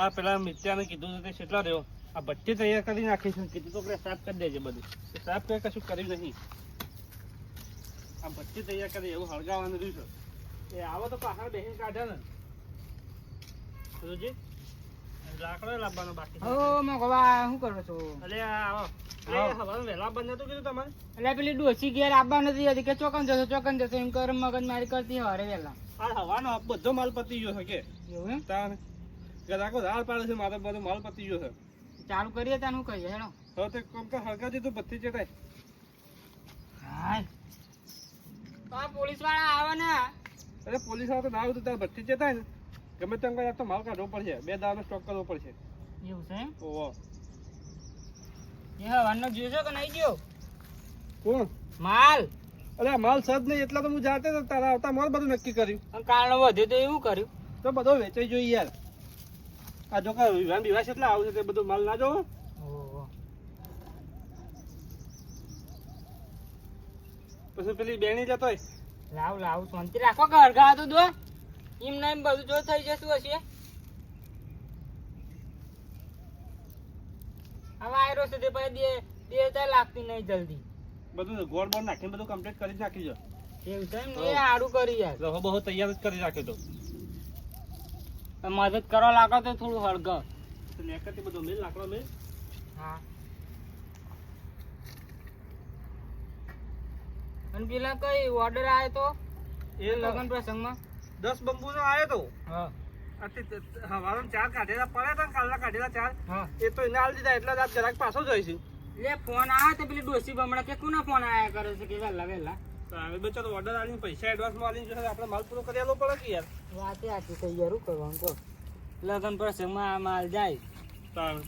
આ પેલા મિત્યાને કીધું હતું તે કેટલા રહ્યો? આ ભઠ્ઠી તૈયાર કરી નાખીશું કીધું તો સાફ કરી દેજે બધું. સાફ કરે કશું કર્યું નહીં. આ ભઠ્ઠી તૈયાર કરી એવું હળગાવાનું રહ્યું છે. એ આવો તો પાછળ બેસી કાઢે ને. લાકડો લાવવાનો બાકી શું કરો છો? અરે આવો. એટલે પેલી ડોસી ઘેર આવવા નથી હતી કે ચોકન જશો ચોકન જશો એમ કર મગજ મારી કરતી હરે વેલા આ હવાનો બધો માલ પતી ગયો છે કે? એવું એમ? તાર ગ્રાહકો ઝાડ પાડે છે મારે બધો માલ પતી ગયો છે. ચાલુ કરીએ ત્યાં હું કહીએ હેડો. હવે તે કોમ તો હળકા દીધું બત્તી ચટાય હાય. તો પોલીસવાળા આવે ને. અરે પોલીસવાળા તો ના આવતું તારે ભઠ્ઠી ચટાય ને. ગમે તેમ કઈ તો માલ કાઢવો પડશે. બે દાવાનો સ્ટોક કરવો પડશે. એવું છે એમ? ઓહો. એ હવાનો જોયો કે નહીં ગયો? કોણ? માલ. અરે માલ સદ નહીં એટલા તો હું જાતે તારા આવતા માલ બધું નક્કી કર્યું. કારણ વધે તો એવું કર્યું. તો બધો વેચાઈ જોઈએ યાર. આ જો કા વિવાહ વિવાહ એટલા આવશે તે બધું માલ ના જોવો. પછી પેલી બેણી જતો લાવ લાવ શાંતિ રાખો કે હરગા તો દો એમ ના એમ બધું જો થઈ જતું હશે. હવે આયરો છે તે પછી દે દેતા લાગતી નહીં જલ્દી. બધું ગોળ બોળ નાખીને બધું કમ્પ્લીટ કરી જ નાખી જો. એવું તો એમ? એ આડું કરી યાર. બહુ તૈયાર જ કરી રાખ્યો તો મદદ કરવા લાગો તો થોડું હળગ. તો બધો મેલ લાકડો મેલ. હા. અને પેલા કઈ ઓર્ડર આવ્યો તો? એ લગન પ્રસંગમાં? દસ બંબુ નો આવ્યો તો હા હવારો ચાર કાઢેલા પડ્યા હતા ને કાલના કાઢેલા ચાર. હા. એ તો એને આલી દીધા એટલે જ આજ જરાક પાછો જોઈશું લે ફોન આવ્યો તો પેલી ડોસી બમણા કે કોના ફોન આયા કરે છે કે વહેલા વહેલા? તો હવે બચારો ઓર્ડર આલીને પૈસા એડવાન્સમાં આલીને જો આપણે માલ પૂરો કરી આલો પડે કે યાર? વાતે આથી તૈયાર કરવાનું કહો. લગન પ્રસંગમાં આ માલ જાય. તાણ.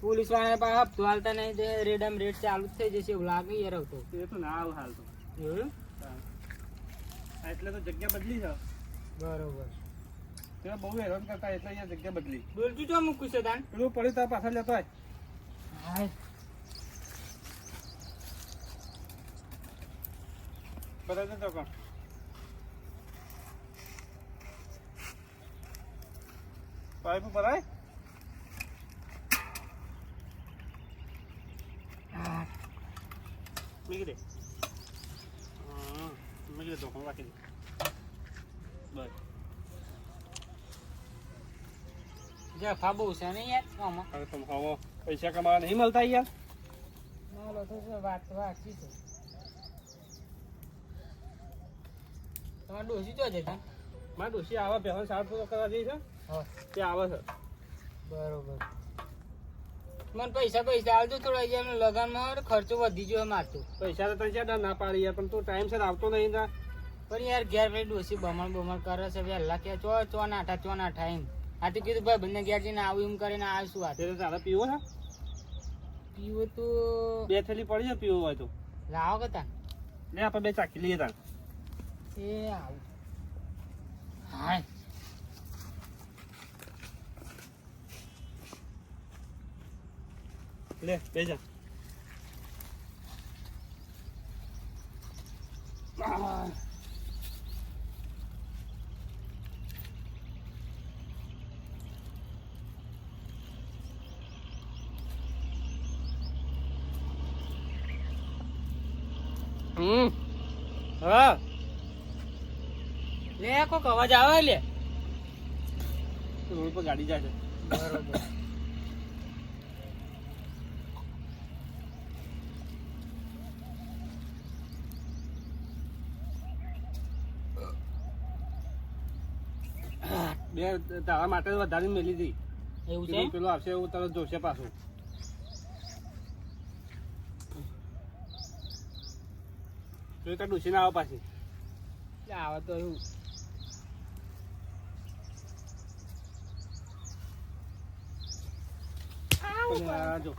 પોલીસવાળા પાસે હપ્તો હાલતા નહીં તે રેડમ રેડ ચાલુ જ થઈ જશે એવું લાગે યાર તો. એ તો ના આવે હાલ તો. એટલે તો જગ્યા બદલી છે. બરોબર. તે બહુ હેરાન કરતા એટલે અહીંયા જગ્યા બદલી. બોલતું તો મૂકું છે તાન. પેલું પડ્યું તાર પાછળ લેતો આય. બધા જતો કોણ પાઇપ દે હા, મૂકી દે. તો હું રાખી દે બસ. જફા બહુ છે ને યાર આમાં. અરે તમે હવે પૈસા કમાવા નહીં મળતા યાર માલો તો વાત તો છે? તમારે ડોસી જો છે મારા ડોસી આવા પહેલા સાર પૂરો કરવા જઈ છે. તે આવે છે. બરોબર. મને પૈસા પૈસા આવજો થોડા જેમ લગનમાં ખર્ચો વધી ગયો મારતો પૈસા તો તને ક્યાં ના પાડી યાર પણ તું ટાઈમ સર આવતો નહીં તા પણ યાર ઘેર ભાઈ ડોસી બમણ બમણ કરે છે વહેલા કે ચો ચો નાઠા ચો નાઠા એમ. આ તો કીધું ભાઈ બંને ઘેર જઈને આવું એમ કરીને આવશું વાત. તે તારે પીવો છે? પીવો તો બે થેલી પડી છે પીવો હોય તો. લાવો કે તાન લે આપણે બે ચાખી લઈએ તાર એ આવું હાય લે બે જા હમ હા લે કોક અવાજ આવે લે. રોડ પર ગાડી જાય છે બરોબર. બે તારા માટે વધારે મેલી હતી. એવું છે? પેલો આવશે એવું તરત જોશે પાછું. જોઈ તો ડૂસી ના આવે પાછી. આવે તો એવું. આ જો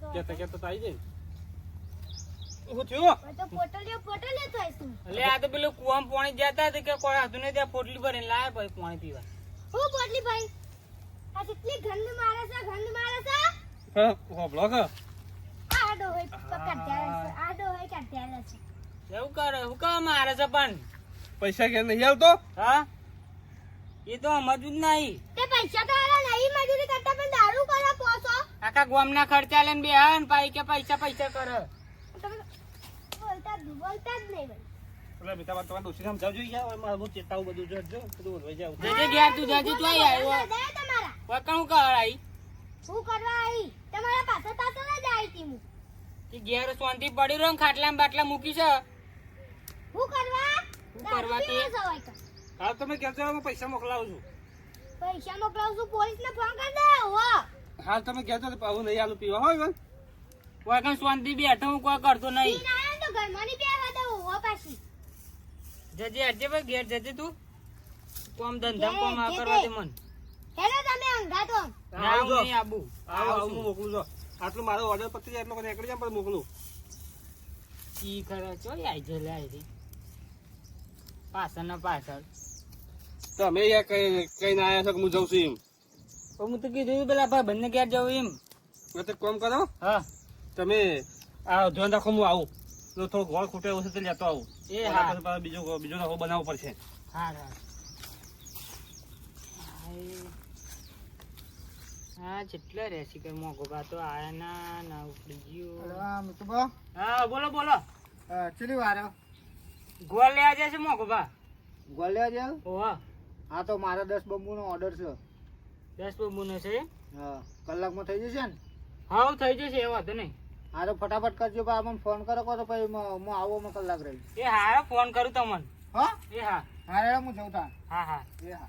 તો. કેતા કેતા તો આવી જાય. શું થયું? હવે પોટલીઓ પોટલીઓ થઈશું એટલે આ તો પેલું કુવામાં પાણી જતા હતા કે કોઈ હતું નહીં ત્યાં પોટલી ભરીને લાવે ભાઈ પાણી પીવા. હું પોટલી ભાઈ? આ કેટલી ગંધ મારે છે ગંધ મારે છે? હા હોભળો કે. આડો હોય કાઢ્યા છે આડો હોય કાઢ્યા છે એવું કરે હું કહે મારે છે પણ? પૈસા કે નહીં આવતો? હા? એ તો નહીં. તે પૈસા તો આલા નહીં મજૂરી કરતા પણ દારૂ કરવા પોસો. આખા ગોમના ખર્ચા લઈને બે હન પાઈ કે પૈસા પૈસા કરે. બોલતા બોલતા જ નહીં ભાઈ એટલે બેટા તમારે ડોશીને સમજાવજો યાર મારે બહુ ચેતાવું બધું જોજો બધું ઓલવાઈ જાવ. જજે ઘેર તું જજે તું આઈ આવ્યો તમારા? વકણ કર આઈ હું કરવા આવી? તમારા પાસે પાછળ જ આવી હતી હું. કે ઘેર શાંતિ પડી રહ્યો ને ખાટલા બાટલા મૂકી છે. હું કરવા? હું કરવા. હાલ તમે કહેજો હું પૈસા મોકલાવું છું. પૈસા મોકલાવું છું પોલીસને ફોન કરી દે હો. હાલ તમે કહેતો તો હું નહીં આલું પીવા. હોય કોઈ કઈ શાંતિ બેઠો હું કોઈ કરતો નહીં. જજે અજે ભાઈ ઘેર જજે તું. કોમ ધંધા કોમ આ કરવા દે મન. હેલો તમે અંગાતો હું નહીં આબુ. આવો આવો હું મોકલું છું આટલું મારો ઓર્ડર પતી જાય એટલો એકડી જાય પણ મોકલું. ઈ ખરા છો આઈ જલે આઈ રે. પાછળ ના પાછળ. તમે યા કઈ કઈ ના આયા છો કે હું જઉં છું એમ? તો હું તો કીધું પેલા ભાઈ બંને ઘેર જવું એમ. તો કોમ કરો? હા. તમે આ રાખો હું આવું. તો થોડો ગોળ ખૂટે એવું છે તે લેતો આવું. એ હા. બીજો બીજો નવો બનાવવો પડશે. હા હા. હા જેટલા રહેશે કે મોઘો તો આયા ના ના ઉપડી ગયો. હા બોલો બોલો. ચલી વાર? ગોળ લેવા જશે મોઘો ભા ગોલ્યા છે ઓહો. હા તો મારા દસ બંબુ નો ઓર્ડર છે. દસ બબુનો છે. હા કલાકમાં થઈ જશે ને? હાવ થઈ જશે એ વાંધો નહીં. હા તો ફટાફટ કરજો ભાઈ મને ફોન કરો તો પછી હું આવો માં કલાક રહી. એ હારો ફોન કરું તમને હા? એ હા. હા હું જઉં તા હા હા. એ હા.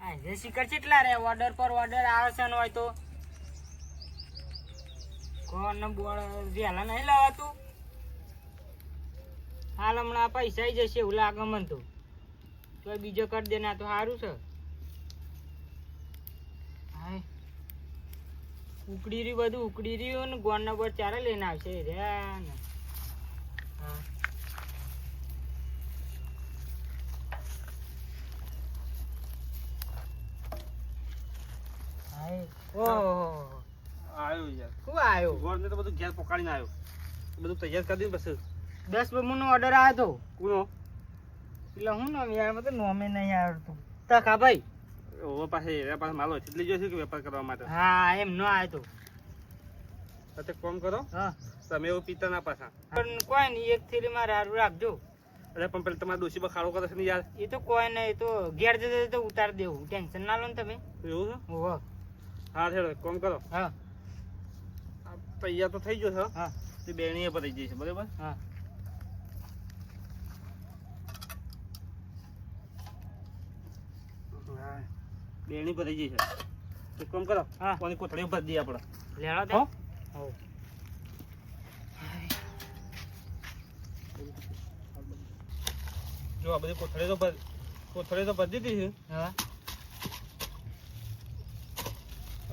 હા જે શિખર કેટલા રે ઓર્ડર પર ઓર્ડર આવે છે ને હોય તો. કોણ બોળ વહેલા નહીં લાવાતું? હાલ હમણાં પૈસા જશે એવું લાગે મને તો. તો બીજો કરી દે ને તો સારું છે. હાય. ઉકળી રહ્યું બધું ઉકળી રહ્યું ને ગોળ નંબર ચારે લઈને આવશે. રે ને. હા. ઓહો આવ્યો યાર. શું આવ્યો? ગોળને તો બધું ઘેર પકાડીને આવ્યો. બધું તૈયાર કરી દીધું બસ દસ બમુનો ઓર્ડર આવ્યો તો. કુનો? એટલે હું નામ યાર મને નોમે નહીં આવડતું. તકા ભાઈ. ઓવો પાસે એના પાસે માલો એટલી જોઈશે કે વેપાર કરવા માટે. હા એમ ન આવે તો. તો કોમ કરો. હા. તમે એવું પીતા ના પાછા. પણ કોઈ નહીં એક થેલી મારે હારું રાખજો. અરે પણ પેલા તમારા ડોશી બખાડો કરે છે ને યાર. એ તો કોઈ નહીં એ તો ઘેર જતા તો ઉતાર દેવું. ટેન્શન ના લો ને તમે. એવું છે? ઓહો. હા છેડો કોમ કરો. હા. પૈયા તો થઈ ગયો છે. હા. તે બેણીએ પતી જશે બરાબર? હા. બેણી જઈ છે. એક કામ કરો હા. કોની કોથળી ભરી દઈએ આપણે. લેવા દે. હો? જો આ બધી કોથળી તો કોથળી તો ભરી દીધી છે. હા.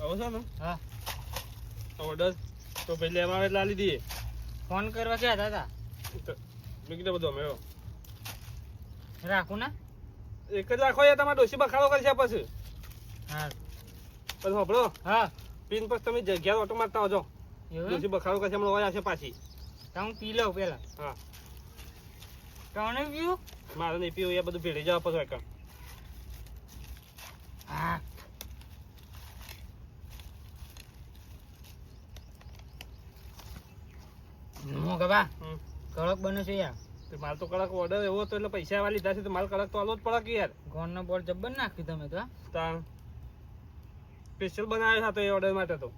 આવો છો ને? હા. ઓર્ડર તો ભાઈ લેવા આવે એટલે આલી દઈએ. ફોન કરવા ક્યાં હતા તો. મેં કીધું બધું અમે રાખું ના. એક જ રાખો યાર તમારે ડોસી બખાડો કરશે પછી. હા. પણ સાંભળો. હા. પીન પછી તમે જગ્યા ઓટો મારતા આવજો. પછી બખાડો કરશે હમણાં અવાજ આવશે પાછી. તો હું પી લઉં પેલા હા. કોણે પીવું? મારે નહીં પીવું એ બધું ભેળી જવા પછી એકમ હા. બા કડક બને છે યાર. તો માલ તો કડક ઓર્ડર એવો હતો એટલે પૈસા વાળી લીધા છે તો માલ કડક તો આલો જ પડે કે યાર. ગોળનો બોર્ડ જબ્બર નાખ્યું તમે તો તાણ. સ્પેશિયલ બનાવ્યો હતો એ ઓર્ડર માટે તો.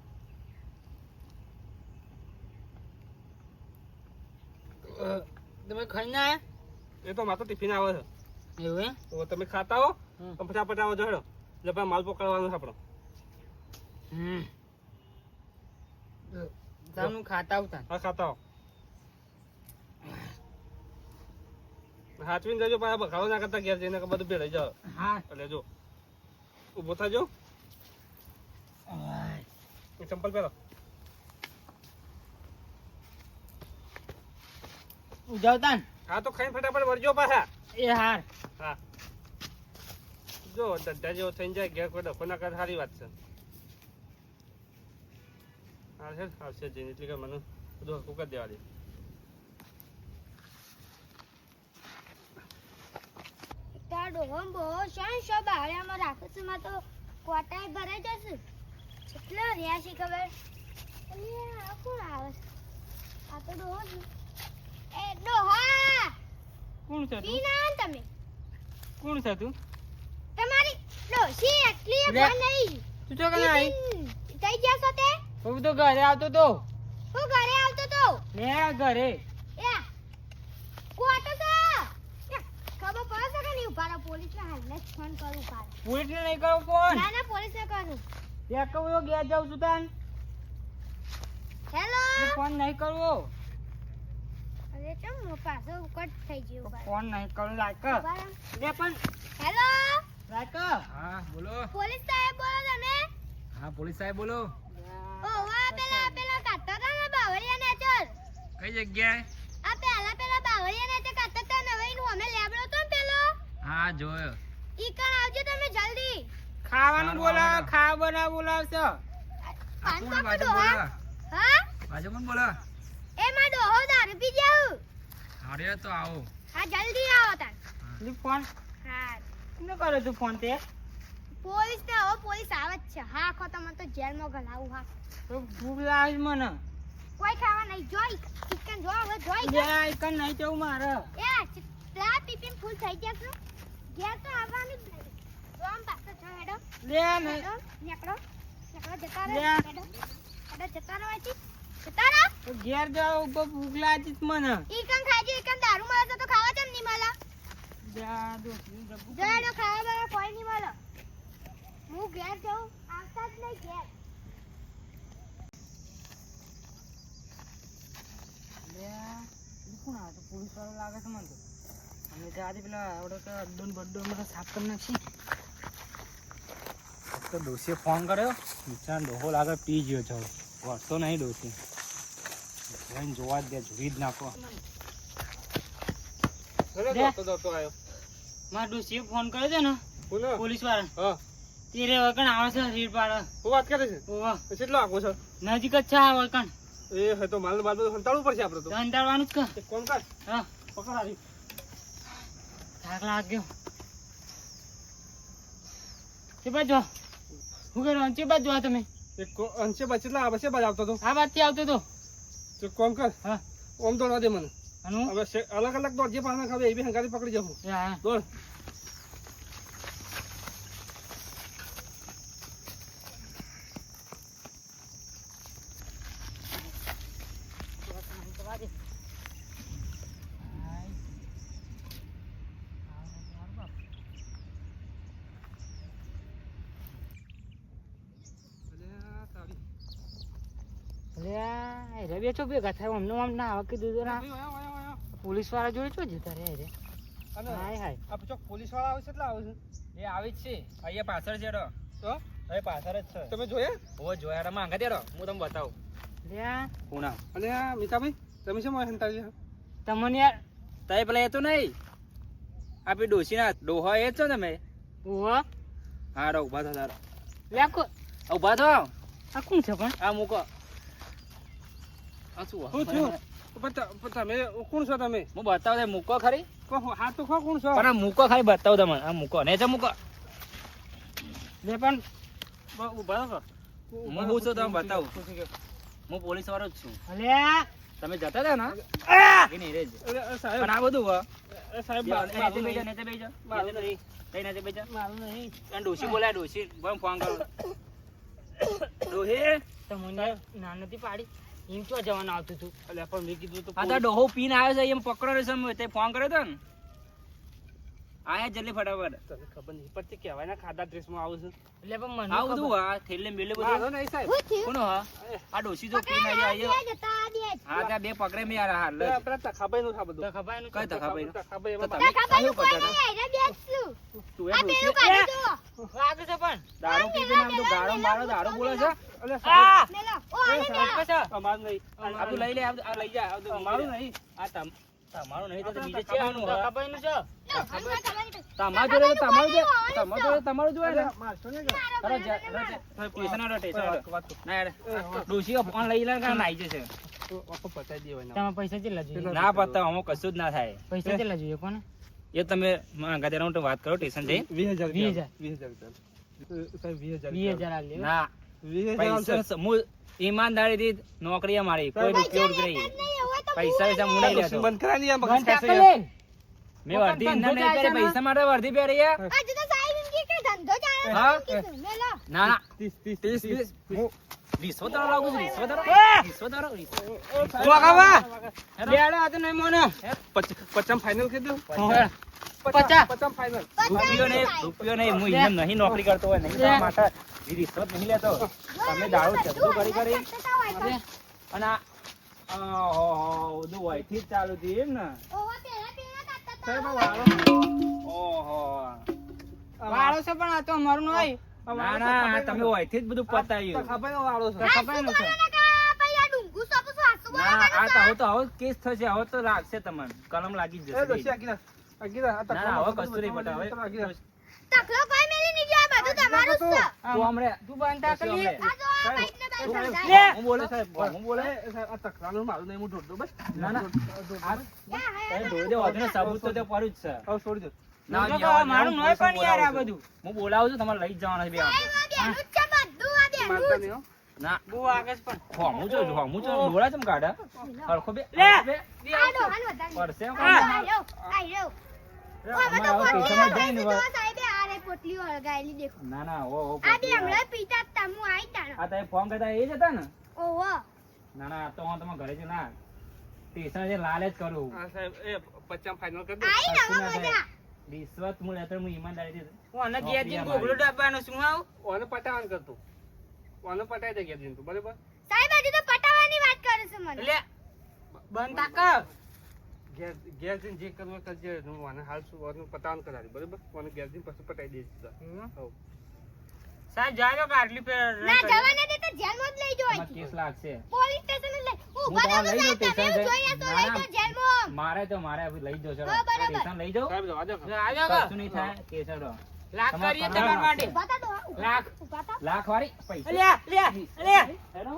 તમે ખાઈ ના એ તો માતો ટિફિન આવે છે. એવું તો તમે ખાતા હો. તો ફટાફટ આવો જડો એટલે પછી માલ પકડવાનો છે આપણો. હમ. ખાતા આવતા. હા ખાતા હો. હાચવીને જજો પાછા બખાડો ના કરતા ઘેર જઈને બધું ભેળાઈ જાવ હા. એટલે જો ઊભો થાજો. ચંપલ પહેરો ઉજાવતા ને હા તો ખાઈને ફટાફટ વળજો પાછા એ હાર હા જો ધંધા જેવો થઈને જાય ઘેર કોઈ ડખો ના કરે સારી વાત છે આવશે? આવશે જઈને એટલે કે મને બધું હકું કરી દેવા દે તારા ડોહો ને શાન શો બાવળિયામાં રાખે છે માં તો કોટાય ભરાઈ જશે કેટલો રહ્યા છે ખબર? આ કોણ આવે આ તો ડોહો છે. એ ડોહા! કોણ છે તું? ના તમે. કોણ છે તું? તમારી ડોશી એટલી ભણ નહીં તું તો કને આવી ટિફિન થઈ જશો તે? હું તો ઘરે આવતો તો. હું ઘરે આવતો તો? લે ઘરે. યા કોટો તો ખબર પડે છે કે નહીં? ઊભા પોલીસને હાલને ફોન કરું ઊભા રહો. પોલીસ ને નહીં કરો ફોન ના ના પોલીસને કરું કહું ઘેર જાઉં છું તાન. હેલો? ફોન નહીં કરવો. અરે ચમ મો પાછો કટ થઈ ગયો ફોન નહીં કરું લાયક. લે પણ. હેલો? લાયક. હા બોલો. પોલીસ સાહેબ બોલો તમે? હા પોલીસ સાહેબ બોલો. ઓવા પેલા પેલા કાતા તા ને બાવળિયા નેચર કઈ જગ્યાએ? આ પેલા પેલા બાવળિયા નેચર કાઢતા હતા ને હવે એનું અમે લેબડો તો પેલો? હા જોયો. ઈ કણ આવજો તમે જલ્દી. ખાવાનું બોલાવ. ખાવા બનાવ બોલાવશો. બાજુ બોલા. કોણ એ માં ડોહો દારૂ પી જાઉં. અરે તો આવો. હા જલ્દી આવો તાર. લી ફોન. હા. ને કરે તું ફોન તે? પોલીસ ને હો પોલીસ આવે જ છે. હા ખો તમે તો જેલમાં ગલાવું હા. તો ભૂખ લાગે મને. કોઈ ખાવા નહીં. જોઈ ચિકન જો હવે જોઈ લે આઈકન નહીં જવું મારે. એ ચિત્રા પીપીન ફૂલ થઈ જશે ગેર તો આવવાનું જ નહીં. આમ પાછો છો હેડો લે નહીં નીકળો નીકળો જતા. રહો હેડો હેડો જતા રહો અહીંથી. જતા રહો. ઘેર જાવ ઉપર ભૂખ લાગી મને. ઈ કણ ખાજો દારૂ મળે તો ખાવા કેમ નહીં મળે. જા દોસ્તી જબુ ખાવા બાવા કોઈ નહીં મળે. હું ઘેર જાઉં આવતા જ નહીં ઘેર. લે કોણ આ તો પોલીસ વાળો લાગે છે મને તો? અમે તો આજે પેલા આવડે તો અડ્ડો બડ્ડો સાફ કરી નાખી તો ડોસીએ ફોન કર્યો. બિચારા ડોહો લાગે પી ગયો છો વળતો નહીં ડોસી જઈને જોવા જ દે જોઈ જ નાખો. મારા ડોશીએ ફોન કર્યો છે ને? પોલીસવાળા તેરે વગણ આવે છે રીડ પાડે. હું વાત કરે છે? ઓવા કેટલો આગો છે? નજીક જ છે આ વગણ એ હે તો માલ માલ બધું સંતાડવું પડશે આપણે તો. અંધારવાનું જ કર કોણ કર. હા. પકડ આવી થાક લાગ્યો. તે બાજુ હું કે અંચે બાજ જોવા તમે. એક અંશે એટલે આ બસે બાજ આવતો તો. આ બાજથી આવતો તો. તો કોમ કર? હા. ઓમ દોડવા દે મને. હવે અલગ અલગ દોડ જે પાછા ખાવે એ બી હંગારી પકડી જવું હા દોડ અલ્યા, તારી. અરે આ રવિ ચો ભેગા થાય અમને આમ ના આવે કીધું તો ના. પોલીસવાળા જોડે છો જતા રે? રે હાય હાય. આ ચોક પોલીસવાળા આવે છે એટલા એ આવી જ છે. અહીંયા પાછળ છે રો તો? પાછળ જ છે. તમે જોયા? જોયા રે માંગા હું તમને બતાવું. લે આ. પૂના અને આ મીઠાભાઈ તમે શું મને હંતાડી છે? તમને યાર તઈ પેલા એ તો નહીં આપી ડોસીના ડોહો એ જ છો તમે. ઓવા હા રો ઊભા થો તારો. લે આ કો- ઊભા થો. આ કોણ છે પણ? આ મૂકો. શું શું થયું? પણ ત- પણ તમે કોણ છો તમે? હું બતાવ મૂકો ખરી. હા તો કહો કોણ છો? પણ મૂકો ખાલી બતાવ તમે આ મૂકો. ને મૂકો. લે પણ. બ- ઊભા હું હું છું. તમે બતાવું. હું પોલીસ વાળો જ છું. અલે! તમે જતા હતા ને? એ નહીં પણ આ બધું સાહેબ નહીં. બેસજો, નેચે બેસજો. મારું નહીં. મારું અને ડોશી બોલાય ડોશી. ફોન કરો. ડોહી. ના નથી પાડી. જવાનું આવતું હતું. એટલે પણ મેં કીધું તો આ તો ડોહો પીને આવ્યો છે એમ પકડો છે તે ફોન કર્યો હતો ને? આયા જલ્દી ફટાફટ. તને ખબર નહીં પડતી કહેવાય ના ખાધા ડ્રેસમાં આવું છું. એટલે પણ મને આવું તું હા થેલે મેલે બધું. આવો નહીં સાહેબ. કોનો હા? આ ડોસી જો કોઈ આવી આવ્યો આ જતા દે હા ત્યાં બે પકડે મે યાર હાલ આપણે પેલા તખાભાઈનું છે આ બધું. તો ખબર નહીં કઈ તખાભાઈ તખાભાઈ તો એમાં તમે ખબર કયું કોઈ નહીં આયરા બેસશું તું એ ડોસી ડોશી કાઢી દો વાગે છે પણ. દારૂ પી પીને આમ તો ગાળો મારો દારૂ બોલે છે. અલે સાહેબ, આ! મેલો. ઓ આ તમારું નહીં. આ તું લઈ લે આ લઈ જા. આ નહીં. આ તમ તમારું નહીં તો બીજે છે આનું ખબર નહીં છે લો, મને ખબર નહીં. તમારું જોડે તમારું જોડે તમારું જોડે તમારું જોડે ને. યાર. એ, ફોન લઈ લે કે નાઈ જશે? તો આખો પતાઈ દેવાય ના. તમે પૈસા કેટલા જોઈએ? ના પતા અમુક કશું જ ના થાય. પૈસા કેટલા જોઈએ કોને? એ તમે વાત કરો સ્ટેશન જઈ વીસ હજાર વીસ હજાર. વીસ હજાર વીસ હજાર વીસ હજાર ના. વીસ હજાર હું ઈમાનદારીથી નોકરી મારી કોઈ રૂપિયો નહીં પૈસા પૈસા હું નહીં લેતો બંધ કરાવી દઈએ, મગજ કાસે. લે. મેં વર્ધી ઇન્ના નહીં પહેરી પૈસા મારે વર્ધી પહેરી યાર. આજે તો સાહેબ એમ કે ધંધો ચાલે હા? ના ના ત્રીસ, ત્રીસ, ત્રીસ, ત્રીસ. ત્રીસ. લાગુ છું, રિશ્વત વાળો. રિશ્વત વાળો, રિશ્વત. બેડો આ તો નહીં મોને. પચ- ફાઇનલ કરી દઉં. પચાસ ફાઇનલ રૂપિયો નહીં રૂપિયો નહીં હું એમ નહીં નોકરી કરતો હોય નહીં ઈ રિશ્વત નહીં લેતો તમે દાડો ચગડું કરી કરી તો. અને આ ઓહો બધું વયથી જ ચાલુ થયું એમ ને ઓહો, પેલા પેલા કાઢતા હતા. સાહેબ, વાળો. ઓહો વાળો છે પણ આ તો અમારું. ના ના તમે વયથી જ બધું પતાવ્યું ખબર વાળો છે. ને આ ના તો હવે તો હવે કેસ થશે હવે તો લાગશે તમને કલમ લાગી જશે ના હવે કશું નહીં બધું પટા તકલો કોઈ મેલી નહીં ગયો. બધું તમારું છે. તું હમણે તું બંધ તાકો આ જો આ બાઈકને બાઈક તું સમજાય. હું બોલે સાહેબ, હું બોલે સાહેબ, આ તકલાફનું મારું નહીં, હું ઢોઢું બસ. ના ના આ ક્યાં હે? તમે ઢોળી દો વાંધો સબૂત તો તે પડ્યું જ છે હવે છોડી દો. ના, હું તો જવા દો, મારું હું પણ યાર આ બોલાવું છું. બધું. હું બોલાવું છું તમારે લઈ જ જવાના છે બે હું જ જ. ના બહુ આગળ પણ. હોમું છો ડોળા ચમ કાઢા હરખો બે લે. બે. પડશે રહ્યો, રહ્યો. ઓ, પોટલી હળગાવેલી દેખો. ના ના ઓ ઓ આ બે હમણાં પીતા જ તા, હું આઈ તાણ. આ તમે ફોન કરતા એ જ હતા ને ઓહો. ના ના તો હું તમારા ઘરે જ ના સ્ટેશન જે લાલ જ કરું હા, સાહેબ, એ પચાસ ફાઇનલ કરી દો. આઈ નવા મજા. રિશ્વત હું લેતો હું ઈમાનદારીથી હું આને ઘેર જઈને ગોગડો ડાબવાનો છું. હું આવું? ઓને પટાવાનું કરતું. ઓને પટાઈ દે ગેર જઈને તો બરાબર? સાહેબ, આજે તો પટાવાની વાત કરે છે મને. લે. બંધ તાકો. ઘેર ઘેર જઈને જે કરવું કરજે. હું ઓને હાલ શું, ઓને પટાવાનું કરાવી, બરાબર? મને ઘેર જઈને પછી પટાઈ સીધા. હમ. સાહેબ જાય તો આટલી પે ના જવા ના દેતા જેલમાં જ લઈ તમારે કેસ લાગશે. પોલીસ સ્ટેશન જ લઈ. હું રહો લઈ જો સ્ટેશન જોઈએ તો લઈ. જેલમાં. મારે તો મારે હવે લઈ જો ચલો. સ્ટેશન લઈ જાઓ. સાહેબ, આજો આજો કશું નહીં થાય કેસ હેડો લાખ કરીએ તમારા માટે. લાખ. લાખ વાળી પૈસા. લે લે લે હેડો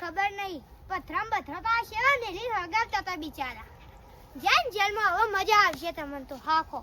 ખબર નહીં. પથરામ પથરા તો આ સેવા મેલી હગાવતા હતા બિચારા. જેલ જેલમાં હવે મજા આવશે તમને તો. હાખો.